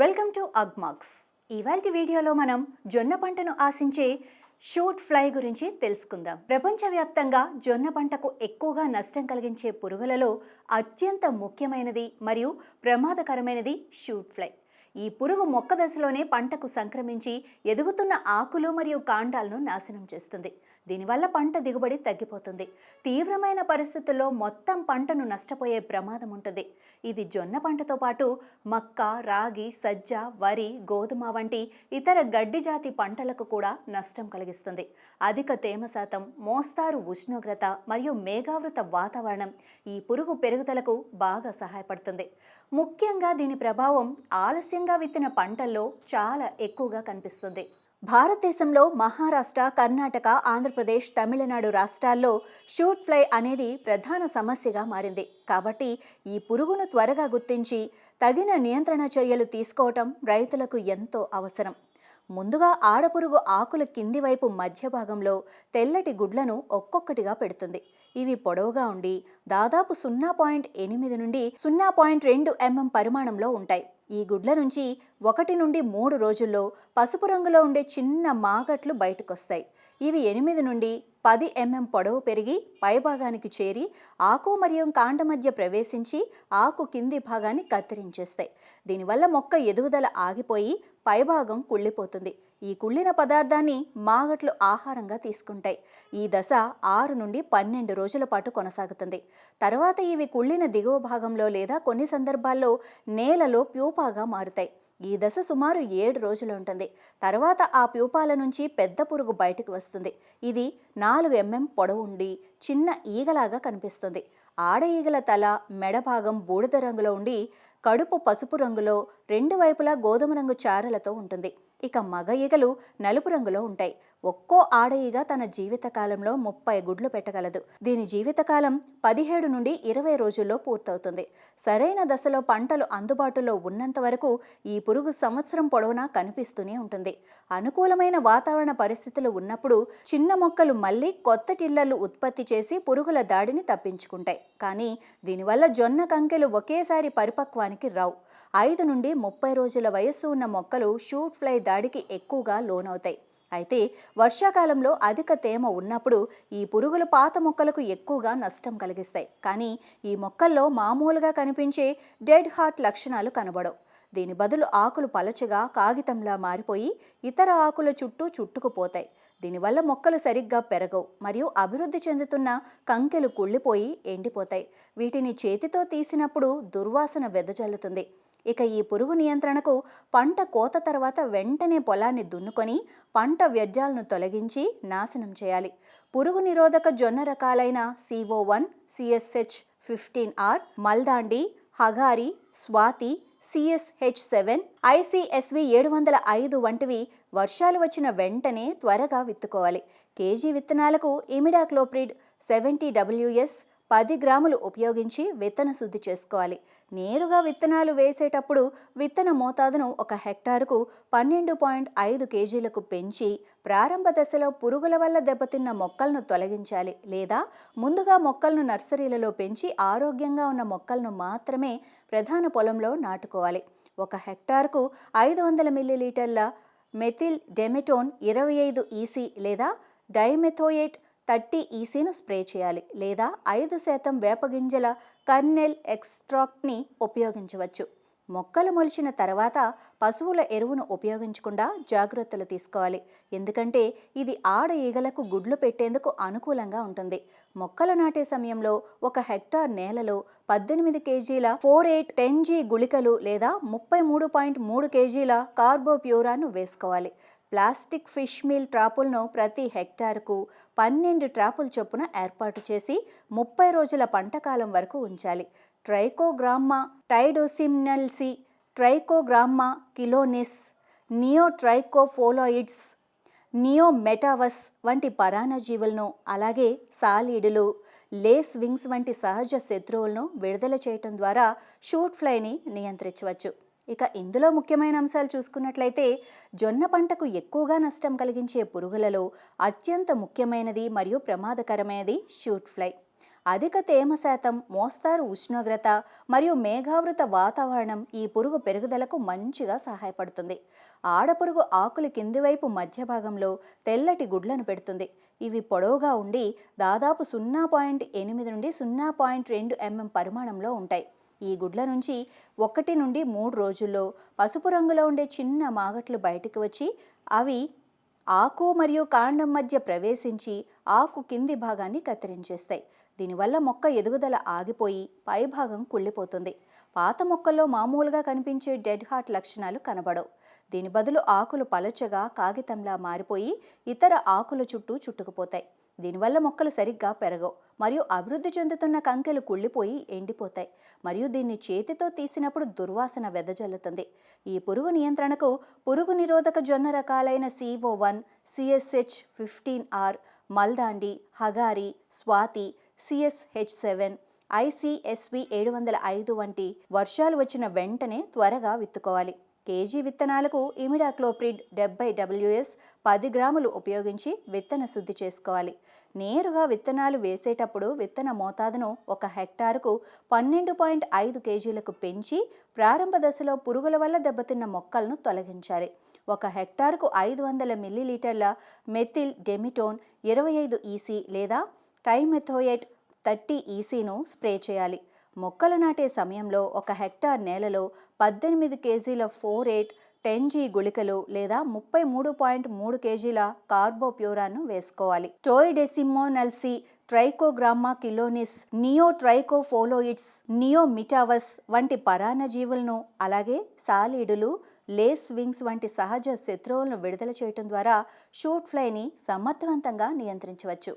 Welcome to Agmax ఇవాల్టి వీడియోలో మనం జొన్న పంటను ఆశించే షూట్ ఫ్లై గురించి తెలుసుకుందాం. ప్రపంచవ్యాప్తంగా జొన్న పంటకు ఎక్కువగా నష్టం కలిగించే పురుగులలో అత్యంత ముఖ్యమైనది మరియు ప్రమాదకరమైనది షూట్ ఫ్లై. ఈ పురుగు మొక్క దశలోనే పంటకు సంక్రమించి ఎదుగుతున్న ఆకులు మరియు కాండాలను నాశనం చేస్తుంది. దీనివల్ల పంట దిగుబడి తగ్గిపోతుంది. తీవ్రమైన పరిస్థితుల్లో మొత్తం పంటను నష్టపోయే ప్రమాదం ఉంటుంది. ఇది జొన్న పంటతో పాటు మక్క రాగి సజ్జ వరి గోధుమ వంటి ఇతర గడ్డి జాతి పంటలకు కూడా నష్టం కలిగిస్తుంది. అధిక తేమ శాతం మోస్తారు ఉష్ణోగ్రత మరియు మేఘావృత వాతావరణం ఈ పురుగు పెరుగుదలకు బాగా సహాయపడుతుంది. ముఖ్యంగా దీని ప్రభావం ఆలస్యంగా విత్తిన పంటల్లో చాలా ఎక్కువగా కనిపిస్తుంది. భారతదేశంలో మహారాష్ట్ర కర్ణాటక ఆంధ్రప్రదేశ్ తమిళనాడు రాష్ట్రాల్లో షూట్ ఫ్లై అనేది ప్రధాన సమస్యగా మారింది. కాబట్టి ఈ పురుగును త్వరగా గుర్తించి తగిన నియంత్రణ చర్యలు తీసుకోవటం రైతులకు ఎంతో అవసరం. ముందుగా ఆడపురుగు ఆకుల కింది వైపు మధ్య భాగంలో తెల్లటి గుడ్లను ఒక్కొక్కటిగా పెడుతుంది. ఇవి పొడవుగా ఉండి దాదాపు సున్నా పాయింట్ ఎనిమిది నుండి సున్నా పాయింట్ రెండు ఎంఎం పరిమాణంలో ఉంటాయి. ఈ గుడ్ల నుంచి ఒకటి నుండి మూడు రోజుల్లో పసుపు రంగులో ఉండే చిన్న మాగట్లు బయటకొస్తాయి. ఇవి ఎనిమిది నుండి పది ఎంఎం పొడవు పెరిగి పైభాగానికి చేరి ఆకు మరియు కాండ మధ్య ప్రవేశించి ఆకు కింది భాగాన్ని కత్తిరించేస్తాయి. దీనివల్ల మొక్క ఎదుగుదల ఆగిపోయి పైభాగం కుళ్ళిపోతుంది. ఈ కుళ్ళిన పదార్థాన్ని మాగట్లు ఆహారంగా తీసుకుంటాయి. ఈ దశ ఆరు నుండి పన్నెండు రోజుల పాటు కొనసాగుతుంది. తర్వాత ఇవి కుళ్ళిన దిగువ భాగంలో లేదా కొన్ని సందర్భాల్లో నేలలో ప్యూపాగా మారుతాయి. ఈ దశ సుమారు ఏడు రోజులు ఉంటుంది. తర్వాత ఆ ప్యూపాల నుంచి పెద్ద పురుగు బయటకు వస్తుంది. ఇది నాలుగు ఎంఎం పొడవు ఉండి చిన్న ఈగలాగా కనిపిస్తుంది. ఆడ ఈగల తల మెడ భాగం బూడిద రంగులో ఉండి కడుపు పసుపు రంగులో రెండు వైపులా గోధుమ రంగు చారలతో ఉంటుంది. ఇక మగ ఈగలు నలుపు రంగులో ఉంటాయి. ఒక్కో ఆడ ఈగ తన జీవితకాలంలో ముప్పై గుడ్లు పెట్టగలదు. దీని జీవితకాలం పదిహేడు నుండి ఇరవై రోజుల్లో పూర్తవుతుంది. సరైన దశలో పంటలు అందుబాటులో ఉన్నంత వరకు ఈ పురుగు సంవత్సరం పొడవునా కనిపిస్తూనే ఉంటుంది. అనుకూలమైన వాతావరణ పరిస్థితులు ఉన్నప్పుడు చిన్న మొక్కలు మళ్ళీ కొత్త టిల్లర్లు ఉత్పత్తి చేసి పురుగుల దాడిని తప్పించుకుంటాయి. కానీ దీనివల్ల జొన్న కంకెలు ఒకేసారి పరిపక్వానికి రావు. ఐదు నుండి ముప్పై రోజుల వయస్సు ఉన్న మొక్కలు షూట్ ఫ్లై దాడికి ఎక్కువగా లోనవుతాయి. అయితే వర్షాకాలంలో అధిక తేమ ఉన్నప్పుడు ఈ పురుగులు పాత మొక్కలకు ఎక్కువగా నష్టం కలిగిస్తాయి. కానీ ఈ మొక్కల్లో మామూలుగా కనిపించే డెడ్ హార్ట్ లక్షణాలు కనబడవు. దీని బదులు ఆకులు పలచగా కాగితంలా మారిపోయి ఇతర ఆకుల చుట్టూ చుట్టుకుపోతాయి. దీనివల్ల మొక్కలు సరిగ్గా పెరగవు మరియు అభివృద్ధి చెందుతున్న కంకెలు కుళ్ళిపోయి ఎండిపోతాయి. వీటిని చేతితో తీసినప్పుడు దుర్వాసన వెదజల్లుతుంది. ఇక ఈ పురుగు నియంత్రణకు పంట కోత తర్వాత వెంటనే పొలాన్ని దున్నుకొని పంట వ్యర్థాలను తొలగించి నాశనం చేయాలి. పురుగు నిరోధక జొన్న రకాలైన CO one CSH fifteen R Maldandi Hagari Swathi CSH seven ICSV ఏడు వందల ఐదు వంటివి వర్షాలు వచ్చిన వెంటనే త్వరగా విత్తుకోవాలి. కేజీ విత్తనాలకు ఇమిడాక్లోప్రిడ్ సెవెంటీ డబ్ల్యూఎస్ పది గ్రాములు ఉపయోగించి విత్తన శుద్ధి చేసుకోవాలి. నేరుగా విత్తనాలు వేసేటప్పుడు విత్తన మోతాదును ఒక హెక్టారుకు పన్నెండు పాయింట్ ఐదు కేజీలకు పెంచి ప్రారంభ దశలో పురుగుల వల్ల దెబ్బతిన్న మొక్కలను తొలగించాలి. లేదా ముందుగా మొక్కలను నర్సరీలలో పెంచి ఆరోగ్యంగా ఉన్న మొక్కలను మాత్రమే ప్రధాన పొలంలో నాటుకోవాలి. ఒక హెక్టార్కు ఐదు వందల మిల్లీలీటర్ల మెథిల్ డెమెటోన్ ఇరవై ఐదు ఈసీ లేదా డైమెథోయేట్ థర్టీ ఈసీను స్ప్రే చేయాలి లేదా ఐదు శాతం వేపగింజల కర్నెల్ ఎక్స్ట్రాక్ట్ని ఉపయోగించవచ్చు. మొక్కలు మొలిచిన తర్వాత పశువుల ఎరువును ఉపయోగించకుండా జాగ్రత్తలు తీసుకోవాలి. ఎందుకంటే ఇది ఆడ ఈగలకు గుడ్లు పెట్టేందుకు అనుకూలంగా ఉంటుంది. మొక్కలు నాటే సమయంలో ఒక హెక్టార్ నేలలో పద్దెనిమిది కేజీల ఫోర్ ఎయిట్ టెన్ జీ గుళికలు లేదా ముప్పై మూడు పాయింట్ మూడు కేజీల కార్బోప్యూరాను వేసుకోవాలి. ప్లాస్టిక్ ఫిష్ మీల్ ట్రాపులను ప్రతి హెక్టార్కు పన్నెండు ట్రాపుల చొప్పున ఏర్పాటు చేసి ముప్పై రోజుల పంటకాలం వరకు ఉంచాలి. ట్రైకోగ్రామ్మా టైడోసిమ్నల్సి ట్రైకోగ్రామ్మా కిలోనిస్ నియోట్రైకోఫోలాయిడ్స్ నియోమెటావస్ వంటి పరాణజీవులను అలాగే సాలీడులు లేస్ వింగ్స్ వంటి సహజ శత్రువులను విడుదల చేయటం ద్వారా షూట్ ఫ్లైని నియంత్రించవచ్చు. ఇక ఇందులో ముఖ్యమైన అంశాలు చూసుకున్నట్లయితే జొన్న పంటకు ఎక్కువగా నష్టం కలిగించే పురుగులలో అత్యంత ముఖ్యమైనది మరియు ప్రమాదకరమైనది షూట్ ఫ్లై. అధిక తేమ శాతం మోస్తారు ఉష్ణోగ్రత మరియు మేఘావృత వాతావరణం ఈ పురుగు పెరుగుదలకు మంచిగా సహాయపడుతుంది. ఆడపురుగు ఆకులు కింది వైపు మధ్య భాగంలో తెల్లటి గుడ్లను పెడుతుంది. ఇవి పొడవుగా ఉండి దాదాపు సున్నా పాయింట్ ఎనిమిది నుండి సున్నా పాయింట్ రెండు ఎంఎం పరిమాణంలో ఉంటాయి. ఈ గుడ్ల నుంచి ఒకటి నుండి మూడు రోజుల్లో పసుపు రంగులో ఉండే చిన్న మాగట్లు బయటకు వచ్చి అవి ఆకు మరియు కాండం మధ్య ప్రవేశించి ఆకు కింది భాగాన్ని కత్తిరించేస్తాయి. దీనివల్ల మొక్క ఎదుగుదల ఆగిపోయి పైభాగం కుళ్ళిపోతుంది. పాత మొక్కల్లో మామూలుగా కనిపించే డెడ్ హార్ట్ లక్షణాలు కనబడవు. దీని బదులు ఆకులు పలచగా కాగితంలా మారిపోయి ఇతర ఆకుల చుట్టూ చుట్టుకుపోతాయి. దీనివల్ల మొక్కలు సరిగ్గా పెరగవు. మరియు అభివృద్ధి చెందుతున్న కంకెలు కుళ్ళిపోయి ఎండిపోతాయి. మరియు దీన్ని చేతితో తీసినప్పుడు దుర్వాసన వెదజల్లుతుంది. ఈ పురుగు నియంత్రణకు పురుగు నిరోధక జొన్న రకాలైన CO one CSH fifteen R Maldandi Hagari Swathi CSH seven ICSV ఏడు వందల ఐదు వంటి వర్షాలు వచ్చిన వెంటనే త్వరగా విత్తుకోవాలి. కేజీ విత్తనాలకు ఇమిడాక్లోప్రిడ్ డెబ్బై డబ్ల్యూఎస్ పది గ్రాములు ఉపయోగించి విత్తన శుద్ధి చేసుకోవాలి. నేరుగా విత్తనాలు వేసేటప్పుడు విత్తన మోతాదును ఒక హెక్టారుకు పన్నెండు పాయింట్ ఐదు కేజీలకు పెంచి ప్రారంభ దశలో పురుగుల వల్ల దెబ్బతిన్న మొక్కలను తొలగించాలి. ఒక హెక్టారుకు ఐదు వందల మిల్లీలీటర్ల మెథిల్ డెమిటోన్ ఇరవై ఐదు ఈసీ లేదా టైమెథోయేట్ థర్టీ ఈసీను స్ప్రే చేయాలి. మొక్కలు నాటే సమయంలో ఒక హెక్టార్ నేలలో పద్దెనిమిది కేజీల ఫోర్ ఎయిట్ టెన్ జీ గుళికలు లేదా ముప్పై మూడు పాయింట్ మూడు కేజీల కార్బోప్యూరాను వేసుకోవాలి. టోయిడెసిమోనల్సి ట్రైకోగ్రామా కిలోనిస్ నియో ట్రైకోఫోలోయిడ్స్ నియోమిటావస్ వంటి పరాన్నజీవులను అలాగే సాలీడులు లేస్ వింగ్స్ వంటి సహజ శత్రువులను విడుదల చేయటం ద్వారా షూట్ ఫ్లైని సమర్థవంతంగా నియంత్రించవచ్చు.